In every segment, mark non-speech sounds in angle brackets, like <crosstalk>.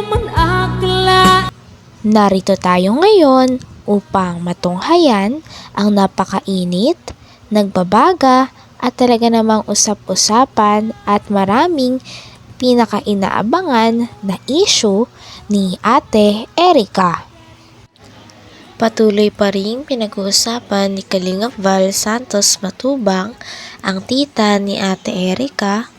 naman akla Narito tayo ngayon upang matunghayan ang napakainit, nagbabaga at talaga namang usap-usapan at maraming pinakainaabangan na issue ni Ate Erika. Patuloy pa rin pinag-uusapan ni Kalingap Val Santos Matubang, ang tita ni Ate Erika,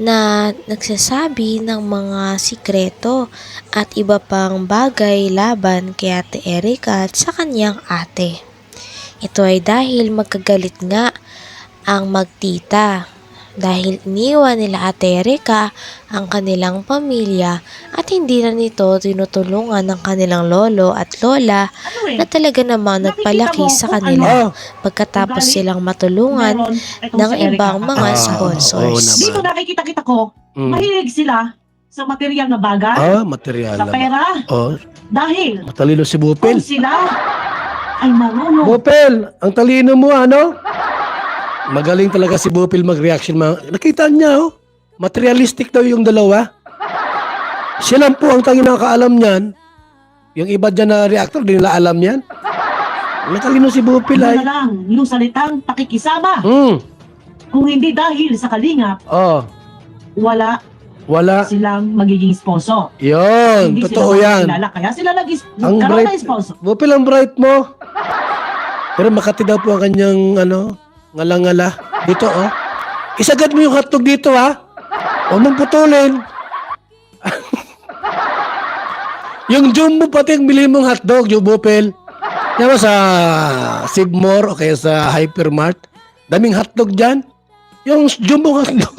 na nagsasabi ng mga sikreto at iba pang bagay laban kay Ate Erika at sa kanyang ate. Ito ay dahil magkagalit nga ang magtita dahil iniwan nila Ate Erika ang kanilang pamilya at hindi na nito tinutulungan ng kanilang lolo at lola Ano na talaga namang nagpalaki sa kanila pagkatapos silang matulungan ng ibang mga Ah, sponsors. Dito nakikita-kita ko, Mm. mahilig sila sa material na bagay, Ah, material sa naman. pera, Oh, dahil matalino si kung Bupil. sila ay marunong Bupil, ang talino mo ano? Magaling talaga si Bupil mag-reaction. Nakita niya oh. Materialistic daw yung dalawa. Siya lang po ang tanging nakakaalam niyan. Yung iba dyan na reactor, di nila alam yan. Matalino si Bupil na ay. lang yung salitang pakikisama. Hmm. Kung hindi dahil sa kalingap, Oh, wala wala. silang magiging sponsor. Yon, hindi totoo yan. makikilala. Kaya sila nag Ang bright- ng sponsor. Bupil ang bright mo. Pero Makati daw po ang kanyang ano, ngala-ngala. Dito oh. Isagad mo yung hotdog dito ha. Huwag mong putulin. <laughs> yung jumbo pati ang bili mong hotdog, yung. Yan mo sa Sigmore o kaya sa Hypermart. Daming hotdog dyan. Yung jumbo hotdog.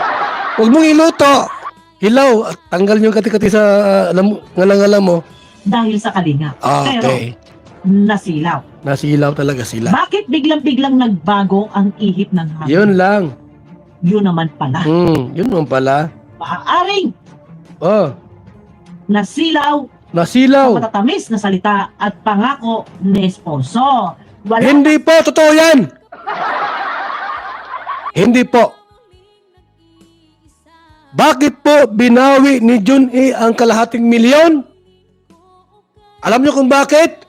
<laughs> Huwag mong iluto. Hilaw. Tanggal yung kati-kati sa uh, lam- ngala-ngala mo. Dahil sa kalingap. Ah, Pero okay. Nasilaw. Nasilaw talaga sila. Bakit biglang-biglang nagbago ang ihip ng hangin? Yun lang. Yun naman pala. Hmm, yun naman pala. Maaaring Oh, nasilaw nasilaw. matatamis na salita at pangako ni sponsor. Wala Hindi po, totoo yan. Hindi po. Bakit po binawi ni Jun E ang kalahating milyon? Alam niyo kung bakit?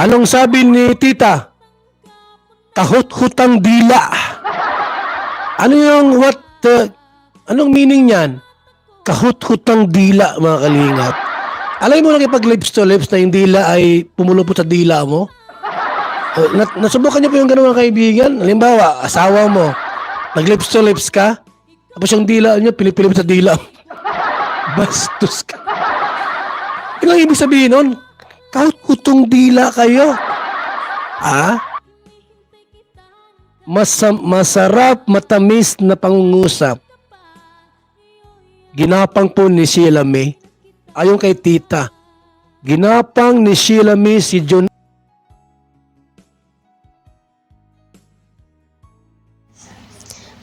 Anong sabi ni tita? Kahut-hutang dila. Ano yung what, uh, anong meaning niyan? Kahut-hutang dila, mga kalingap. Alam mo nakipag lips to lips na yung dila ay pumulupot sa dila mo? Uh, na- nasubukan niyo po yung ganun mga kaibigan? Halimbawa, asawa mo, nag lips to lips ka, tapos yung dila niya, pilipilip sa dila. <laughs> Bastos ka. Ang ibig sabihin nun, kahit hutong dila kayo. Ah? Masam, masarap, matamis na pangungusap. Ginapang po ni Sheila May. Ayon kay tita. Ginapang ni Sheila May si John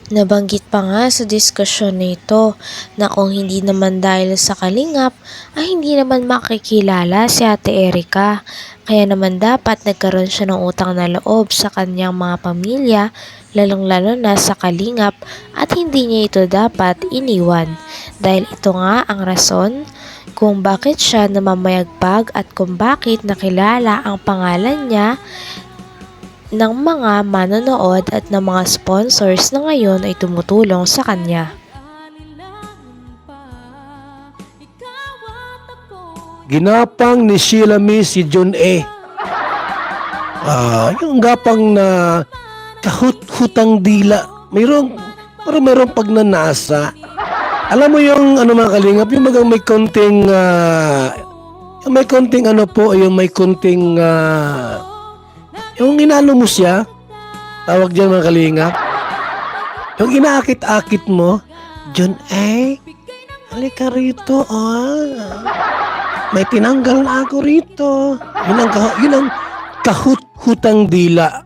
Nabanggit pa nga sa diskusyon nito na kung hindi naman dahil sa kalingap ay hindi naman makikilala si Ate Erika. Kaya naman dapat nagkaroon siya ng utang na loob sa kanyang mga pamilya lalong-lalo na sa kalingap at hindi niya ito dapat iniwan. Dahil ito nga ang rason kung bakit siya namamayagpag at kung bakit nakilala ang pangalan niya ng mga manonood at ng mga sponsors na ngayon ay tumutulong sa kanya. Ginapang ni Sheila May si John A. Ah, yung gapang na kahut-hutang dila. Mayroong, parang mayroong pagnanasa. Alam mo yung ano mga kalingap, yung magang may konting, ah, yung may konting ano po, yung may konting, ah, inano mo siya, tawag dyan mga kalingap, yung inaakit-akit mo, John A, halika rito, ah. May tinanggal na ako rito. Yun ang, kahu- yun ang kahut-hutang dila.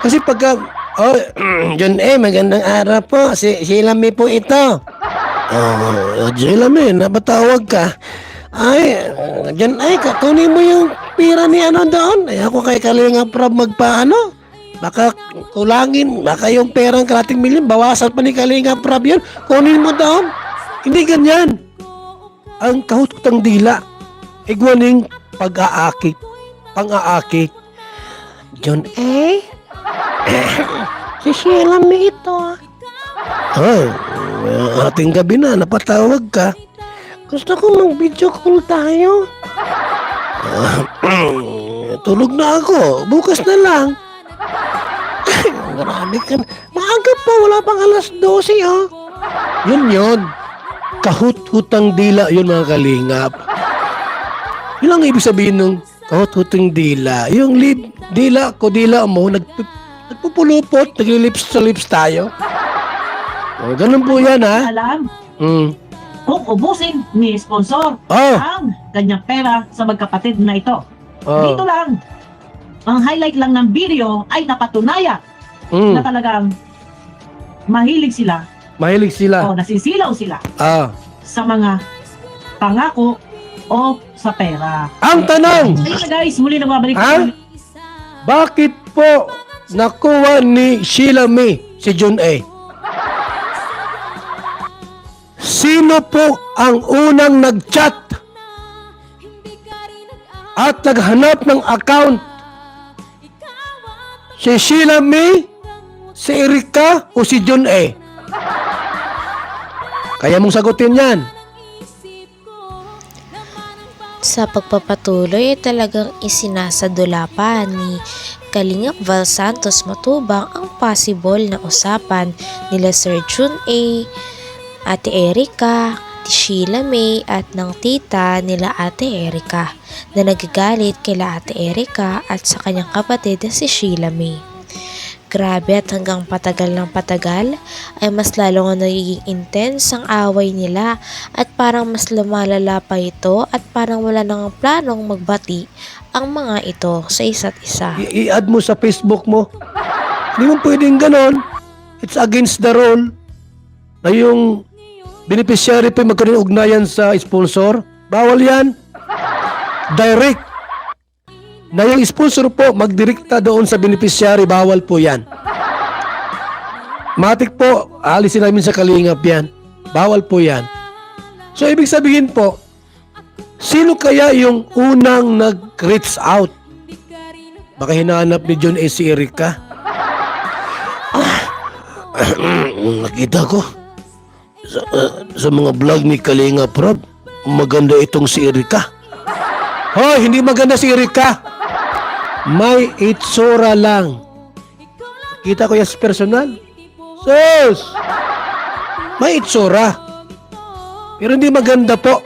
Kasi pagka, oh, <clears throat> John A, magandang araw po. Si Sheila May po ito. Oh, Sheila May, napatawag ka. Ay, uh, John A, kunin mo yung pira ni ano doon. Ay, ako kay Kalinga Prab magpaano. Baka kulangin, baka yung perang kalating milyon, bawasan pa ni Kalinga Prab yun. Kunin mo doon. Hindi ganyan. ang kahutang dila. Igwaning pag-aakit, pang-aakit. John A. <coughs> si Sheila May ito. Ah, ating gabi na, napatawag ka. Gusto ko mag-video call tayo. Ah, tulog na ako. Bukas na lang. Marami ka. Maaga pa, wala pang alas 12, oh. Yun yun. Kahut-hutang dila yun mga kalingap. Yun ang ibig sabihin ng kahut-hutang dila. Yung lip, dila ko, dila mo, nag, nagpupulupot, naglilips sa lips tayo. O, ganun po yan, ha? Alam Mm. Kung ubusin ni sponsor Oh, ang kanyang pera sa magkapatid na ito. Dito oh. lang, ang highlight lang ng video ay napatunayan na Mm. talagang mahilig sila Mahilig sila. o nasisilaw sila Ah. sa mga pangako o sa pera. Ang tanong, Ayun na guys, muli na babalik. Ha? bakit po nakuha ni Sheila May si John A? Sino po ang unang nag-chat at naghanap ng account? Si Sheila May, si Erika o si John A? Kaya mong sagutin yan. Sa pagpapatuloy talagang isinasadula pa ni Kalingap Val Santos Matubang ang possible na usapan nila Sir Jun A, Ate Erika, Ate Sheila May at ng tita nila Ate Erika na nagagalit kila Ate Erika at sa kanyang kapatid na si Sheila May. Grabe at hanggang patagal ng patagal ay mas lalo nga nagiging intense ang away nila at parang mas lumalala pa ito at parang wala nang planong magbati ang mga ito sa isa't isa. I- i-add mo sa Facebook mo. Hindi mo pwedeng ganon. It's against the rule na yung beneficiary pa magkaroon ugnayan sa sponsor. Bawal yan. Direct. Na yung sponsor po magdirekta doon sa beneficiary. Bawal po yan. Matik po, alisin namin sa kalingap yan. Bawal po yan. So, ibig sabihin po, sino kaya yung unang nag-reach out? Baka hinahanap ni John A. si Erika. <clears throat> Nakita ko sa, uh, sa mga vlog ni Kalinga Prab, maganda itong si Erika. Hoy, hindi maganda si Erika. May itsura lang. Kita ko yan personal. Sus! May itsura. Pero hindi maganda po.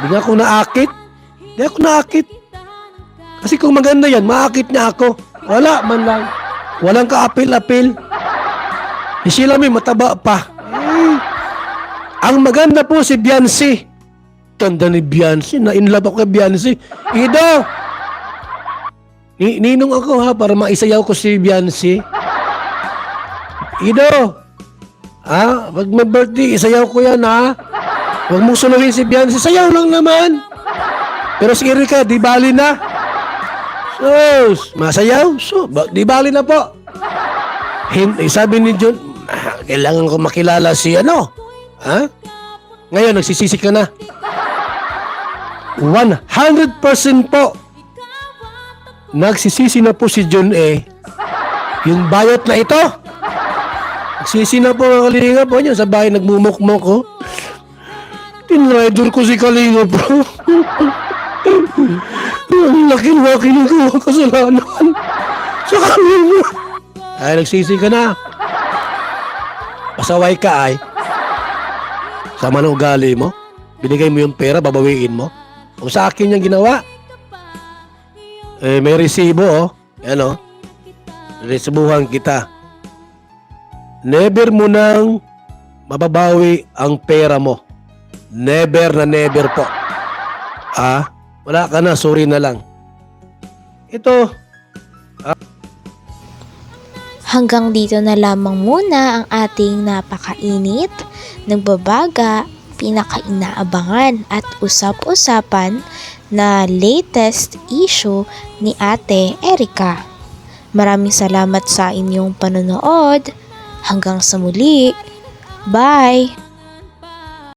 Hindi ako naakit. Hindi ako naakit. Kasi kung maganda yan, maakit niya ako. Wala man lang. Walang kaapil-apil. Si Sheila may mataba pa. Ang maganda po si Beyonce. Tanda ni Beyonce. Na-inlove ako kay Beyonce. Ido! Ni ninong ako ha, para maisayaw ko si Beyonce. Ido! Ha? Pag may birthday, isayaw ko yan ha. Huwag mong suluhin si Beyonce. Sayaw lang naman. Pero si Erika, di bali na. Sus, masayaw? So, di bali na po. Hindi, sabi ni John, "Ah, kailangan ko makilala si ano. Ha? Ngayon, nagsisisi ka na. 100% po. Nagsisisi na po si John A. Yung bayot na ito. Nagsisi na po ang kalinga po niya sa bahay nagmumukmok ko. Tinrider ko si Kalinga bro. Ang laki na kinukuha kasalanan. Sa Kalinga. Ay, nagsisi ka na. Pasaway ka ay. Sama ng ugali mo. Binigay mo yung pera, babawiin mo. Kung sa akin yung ginawa. Eh, may resibo oh. Yan oh. Resibuhan kita. Never mo nang mababawi ang pera mo. Never na never po. Ah, wala ka na, sorry na lang. Ito, Hanggang dito na lamang muna ang ating napakainit, nagbabaga, pinakainaabangan at usap-usapan na latest issue ni Ate Erika. Maraming salamat sa inyong panonood. Hanggang sa muli. Bye!